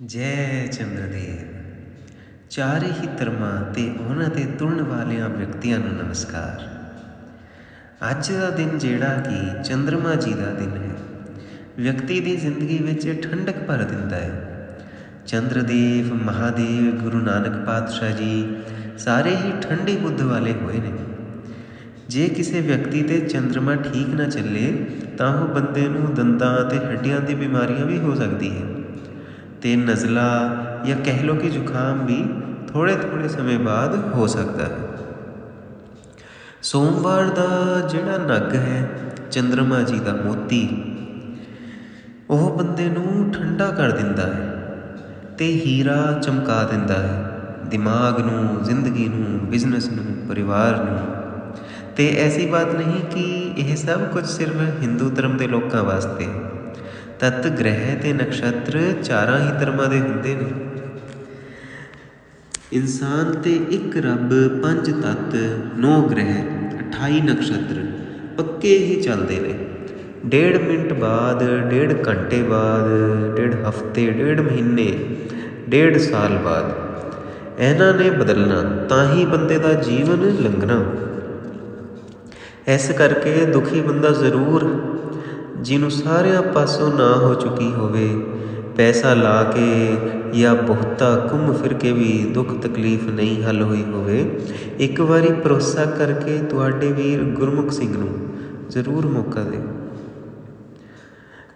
ਜੈ ਚੰਦਰਦੇਵ। ਚਾਰੇ ਹੀ ਧਰਮਾਂ ਤੇ ਉਹਨਾਂ ਤੇ ਤੁਰਨ ਵਾਲਿਆਂ ਵਿਅਕਤੀਆਂ ਨੂੰ ਨਮਸਕਾਰ। ਅੱਜ ਦਾ ਦਿਨ ਜਿਹੜਾ ਕਿ ਚੰਦਰਮਾ ਜੀ ਦਾ ਦਿਨ ਹੈ। ਵਿਅਕਤੀ ਦੀ ਜ਼ਿੰਦਗੀ ਵਿੱਚ ਠੰਡਕ ਭਰ ਦਿੰਦਾ ਹੈ। ਚੰਦਰਦੇਵ, ਮਹਾਦੇਵ, ਗੁਰੂ ਨਾਨਕ ਪਾਤਸ਼ਾਹ ਜੀ ਸਾਰੇ ਹੀ ਠੰਡੇ ਬੁੱਧ ਵਾਲੇ ਹੋਏ ਨੇ। ਜੇ ਕਿਸੇ ਵਿਅਕਤੀ ਤੇ ਚੰਦਰਮਾ ਠੀਕ ਨਾ ਚੱਲੇ, ਤਾਂ ਉਹ ਬੰਦੇ ਨੂੰ ਦੰਦਾਂ ਅਤੇ ਹੱਡੀਆਂ ਦੀ ਬਿਮਾਰੀਆਂ ਵੀ ਹੋ ਸਕਦੀ ਹੈ। ਤੇ ਨਜ਼ਲਾ ਜਾਂ ਕਹਿ ਲੋ ਕਿ ਜ਼ੁਕਾਮ ਵੀ ਥੋੜੇ ਥੋੜੇ ਸਮੇਂ ਬਾਅਦ ਹੋ ਸਕਦਾ ਹੈ। ਸੋਮਵਾਰ ਦਾ ਜਿਹੜਾ ਨਗ ਹੈ, ਚੰਦਰਮਾ ਜੀ ਦਾ ਮੋਤੀ, ਉਹ ਬੰਦੇ ਨੂੰ ਠੰਡਾ ਕਰ ਦਿੰਦਾ ਹੈ ਤੇ ਹੀਰਾ ਚਮਕਾ ਦਿੰਦਾ ਹੈ। ਦਿਮਾਗ ਨੂੰ, ਜ਼ਿੰਦਗੀ ਨੂੰ, ਬਿਜ਼ਨਸ ਨੂੰ, ਪਰਿਵਾਰ ਨੂੰ। ਤੇ ਐਸੀ ਬਾਤ ਨਹੀਂ ਕਿ ਇਹ ਸਭ ਕੁਝ ਸਿਰਫ ਹਿੰਦੂ ਧਰਮ ਦੇ ਲੋਕਾਂ ਵਾਸਤੇ ਤਤ ਗ੍ਰਹਿ ਤੇ ਨਕਸ਼ਤਰ ਚਾਰਾਂ ਹੀ ਧਰਮਾਂ ਦੇ ਹੁੰਦੇ ਨੇ। ਇਨਸਾਨ ਤੇ ਇੱਕ ਰੱਬ ਪੰਜ ਤਤ, ਨੌ ਗ੍ਰਹਿ 28 ਨਕਸ਼ਤਰ ਪੱਕੇ ਹੀ ਚੱਲਦੇ ਨੇ। ਡੇਢ ਮਿੰਟ ਬਾਅਦ, ਡੇਢ ਘੰਟੇ ਬਾਅਦ, ਡੇਢ ਹਫ਼ਤੇ, ਡੇਢ ਮਹੀਨੇ, ਡੇਢ ਸਾਲ ਬਾਅਦ। ਇਹਨਾਂ ਨੇ ਬਦਲਣਾ ਤਾਂ ਹੀ ਬੰਦੇ ਦਾ ਜੀਵਨ ਲੰਘਣਾ। ਇਸ ਕਰਕੇ ਦੁਖੀ ਬੰਦਾ ਜ਼ਰੂਰ ਜਿਹਨੂੰ ਸਾਰਿਆਂ ਪਾਸੋਂ ਨਾ ਹੋ ਚੁੱਕੀ ਹੋਵੇ, ਪੈਸਾ ਲਾ ਕੇ ਜਾਂ ਬਹੁਤਾ ਘੁੰਮ ਫਿਰ ਕੇ ਵੀ ਦੁੱਖ ਤਕਲੀਫ ਨਹੀਂ ਹੱਲ ਹੋਈ ਹੋਵੇ, ਇੱਕ ਵਾਰੀ ਭਰੋਸਾ ਕਰਕੇ ਤੁਹਾਡੇ ਵੀਰ ਗੁਰਮੁਖ ਸਿੰਘ ਨੂੰ ਜ਼ਰੂਰ ਮੌਕਾ ਦਿਓ।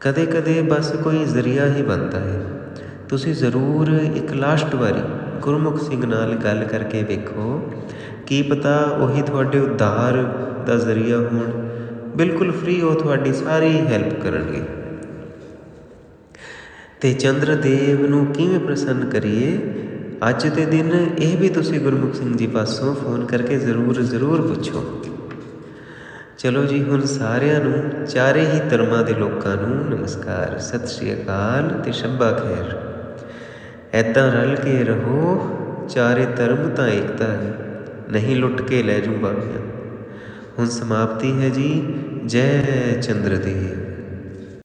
ਕਦੇ ਕਦੇ ਬਸ ਕੋਈ ਜ਼ਰੀਆ ਹੀ ਬਣਦਾ ਹੈ। ਤੁਸੀਂ ਜ਼ਰੂਰ ਇੱਕ ਲਾਸਟ ਵਾਰੀ ਗੁਰਮੁਖ ਸਿੰਘ ਨਾਲ ਗੱਲ ਕਰਕੇ ਵੇਖੋ, ਕੀ ਪਤਾ ਉਹੀ ਤੁਹਾਡੇ ਉদ্ধাਰ ਦਾ ਜ਼ਰੀਆ ਹੋਣ। ਬਿਲਕੁਲ ਫ੍ਰੀ ਉਹ ਤੁਹਾਡੀ ਸਾਰੀ ਹੈਲਪ ਕਰਨਗੇ। ਤੇ ਚੰਦਰਦੇਵ ਨੂੰ ਕਿਵੇਂ ਪ੍ਰਸੰਨ ਕਰੀਏ? ਅੱਜ ਦੇ ਦਿਨ ਇਹ ਵੀ ਤੁਸੀਂ ਗੁਰਮੁਖ ਸਿੰਘ ਜੀ ਪਾਸੋਂ ਫੋਨ ਕਰਕੇ ਜ਼ਰੂਰ ਜ਼ਰੂਰ ਪੁੱਛੋ। ਚਲੋ ਜੀ, ਹੁਣ ਸਾਰਿਆਂ ਨੂੰ, ਚਾਰੇ ਹੀ ਧਰਮਾਂ ਦੇ ਲੋਕਾਂ ਨੂੰ ਨਮਸਕਾਰ। ਸਤਿ ਸ਼੍ਰੀ ਅਕਾਲ ਤੇ ਸ਼ੱਬਾ ਖੈਰ। ਐਦਾਂ ਰਲ ਕੇ ਰਹੋ, ਚਾਰੇ ਧਰਮ ਤਾਂ ਏਕਤਾ ਹੈ। ਨਹੀਂ ਲੁੱਟ ਕੇ ਲੈ ਜੂ ਬਾਗੀਆਂ। ਹੁਣ ਸਮਾਪਤੀ ਹੈ ਜੀ ਜੈ ਚੰਦਰ ਚੰਦਰਦੇਵ